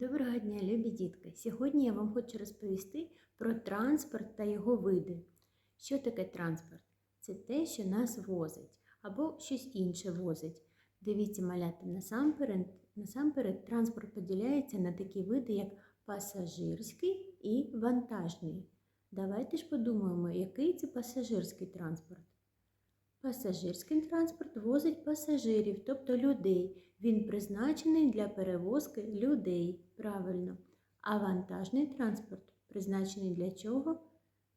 Доброго дня, любі дітки! Сьогодні я вам хочу розповісти про транспорт та його види. Що таке транспорт? Це те, що нас возить або щось інше возить. Дивіться, малята, насамперед, насамперед транспорт поділяється на такі види, як пасажирський і вантажний. Давайте ж подумаємо, який це пасажирський транспорт. Пасажирський транспорт возить пасажирів, тобто людей. Він призначений для перевозки людей. Правильно. А вантажний транспорт призначений для чого?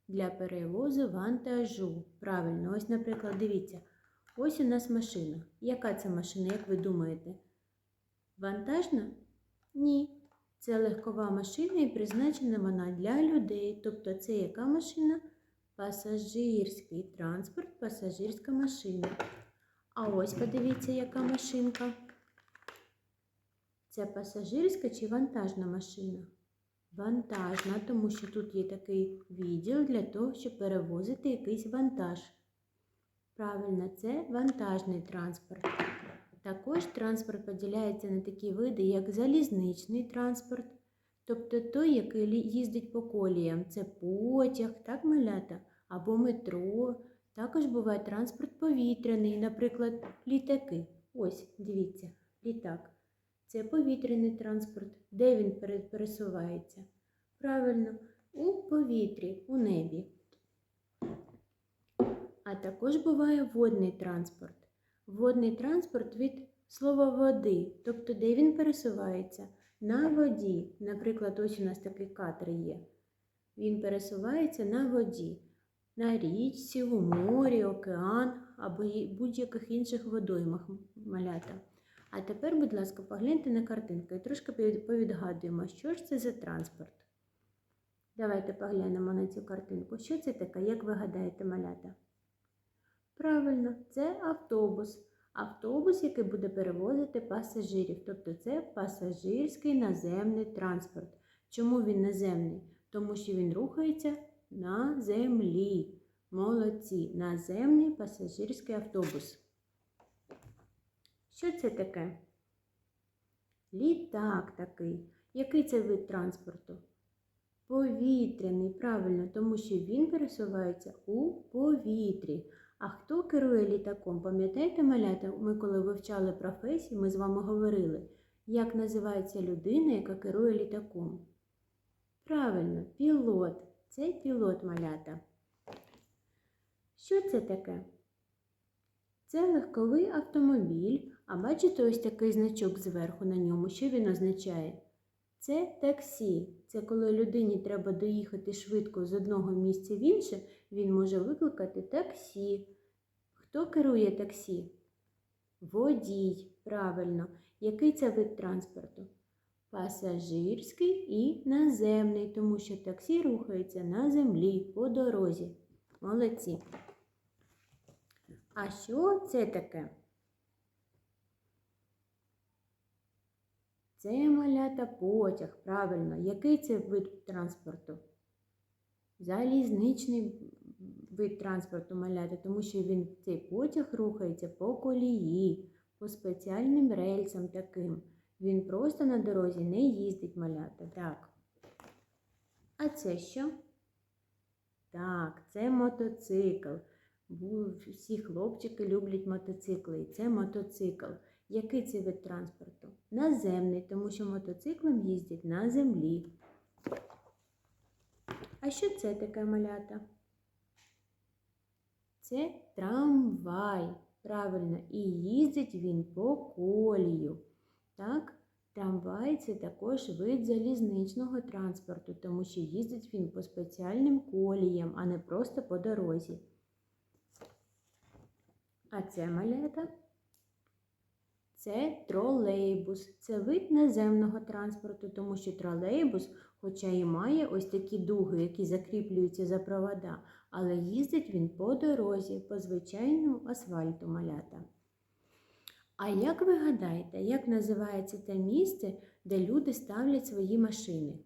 Для перевозу вантажу. Правильно, ось, наприклад, дивіться, ось у нас машина. Яка це машина, як ви думаєте? Вантажна? Ні. Це легкова машина і призначена вона для людей. Тобто, це яка машина? Пасажирський транспорт, пасажирська машина. А ось подивіться, яка машинка. Це пасажирська чи вантажна машина? Вантажна, тому що тут є такий відділ для того, щоб перевозити якийсь вантаж. Правильно, це вантажний транспорт. Також транспорт поділяється на такі види, як залізничний транспорт, тобто той, який їздить по коліям. Це потяг, так малята, або метро. Також буває транспорт повітряний, наприклад, літаки. Ось, дивіться, літак. Це повітряний транспорт. Де він пересувається? Правильно, у повітрі, у небі. А також буває водний транспорт. Водний транспорт від слова води, тобто де він пересувається? На воді. Наприклад, ось у нас такий катер є. Він пересувається на воді, на річці, у морі, океан або будь-яких інших водоймах малята. А тепер, будь ласка, погляньте на картинку і трошки повідгадуємо, що ж це за транспорт. Давайте поглянемо на цю картинку. Що це таке, як ви гадаєте, малята? Правильно, це автобус. Автобус, який буде перевозити пасажирів. Тобто це пасажирський наземний транспорт. Чому він наземний? Тому що він рухається на землі. Молодці. Наземний пасажирський автобус. Що це таке? Літак такий. Який це вид транспорту? Повітряний, правильно, тому що він пересувається у повітрі. А хто керує літаком? Пам'ятаєте, малята, ми коли вивчали професії, ми з вами говорили, як називається людина, яка керує літаком? Правильно, пілот. Це пілот малята. Що це таке? Це легковий автомобіль, а бачите ось такий значок зверху на ньому. Що він означає? Це таксі. Це коли людині треба доїхати швидко з одного місця в інше, він може викликати таксі. Хто керує таксі? Водій. Правильно. Який це вид транспорту? Пасажирський і наземний, тому що таксі рухається на землі по дорозі. Молодці. А що це таке? Це малята потяг, правильно. Який це вид транспорту? Залізничний вид транспорту малята, тому що він цей потяг рухається по колії, по спеціальним рельсам таким. Він просто на дорозі не їздить малята. Так. А це що? Так, це мотоцикл. Всі хлопчики люблять мотоцикли. І це мотоцикл. Який це вид транспорту? Наземний, тому що мотоциклом їздять на землі. А що це таке малята? Це трамвай. Правильно, і їздить він по колію. Так, трамвай це також вид залізничного транспорту, тому що їздить він по спеціальним коліям, а не просто по дорозі. А це малята? Це тролейбус. Це вид наземного транспорту, тому що тролейбус, хоча і має ось такі дуги, які закріплюються за провода, але їздить він по дорозі, по звичайному асфальту малята. А як ви гадаєте, як називається те місце, де люди ставлять свої машини?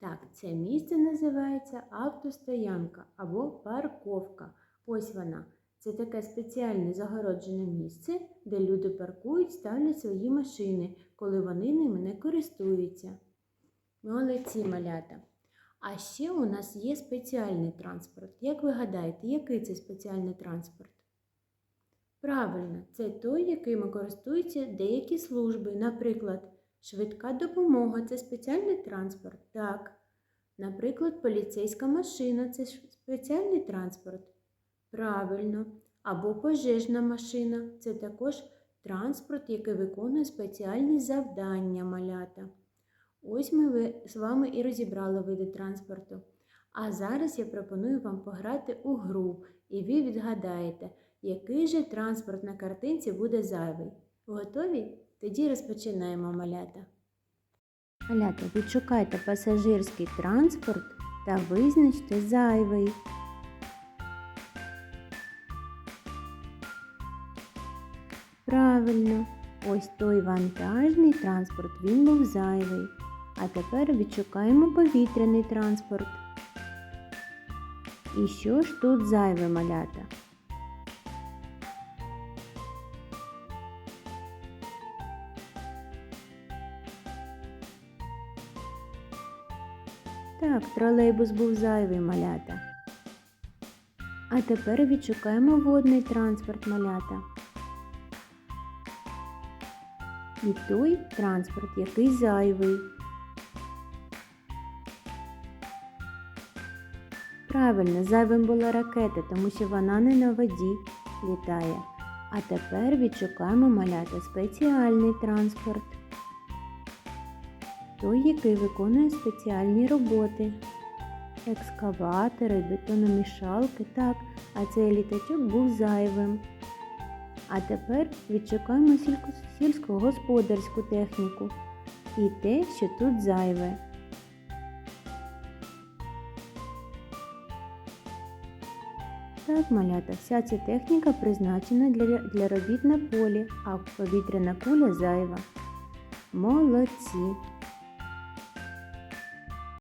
Так, це місце називається автостоянка або парковка. Ось вона. Це таке спеціальне загороджене місце, де люди паркують, ставлять свої машини, коли вони ними не користуються. Молодці малята. А ще у нас є спеціальний транспорт. Як ви гадаєте, який це спеціальний транспорт? Правильно, це той, яким користуються деякі служби. Наприклад, швидка допомога це спеціальний транспорт. Так. Наприклад, поліцейська машина це спеціальний транспорт. Правильно. Або пожежна машина це також транспорт, який виконує спеціальні завдання малята. Ось ми з вами і розібрали види транспорту. А зараз я пропоную вам пограти у гру, і ви відгадаєте, який же транспорт на картинці буде зайвий. Готові? Тоді розпочинаємо малята. Малята, відшукайте пасажирський транспорт та визначте зайвий. Правильно, ось той вантажний транспорт, він був зайвий. А тепер відшукаємо повітряний транспорт. І що ж тут зайве малята? Так, тролейбус був зайвий малята. А тепер відшукаємо водний транспорт малята. І той транспорт, який зайвий. Правильно, зайвим була ракета, тому що вона не на воді літає. А тепер відшукаємо малята спеціальний транспорт. Той, який виконує спеціальні роботи. Екскаватори, бетономішалки, так, а цей літачок був зайвим. А тепер відшукаємо сільськогосподарську техніку і те, що тут зайве. Так, малята, вся ця техніка призначена для, для робіт на полі, а повітряна куля зайва. Молодці!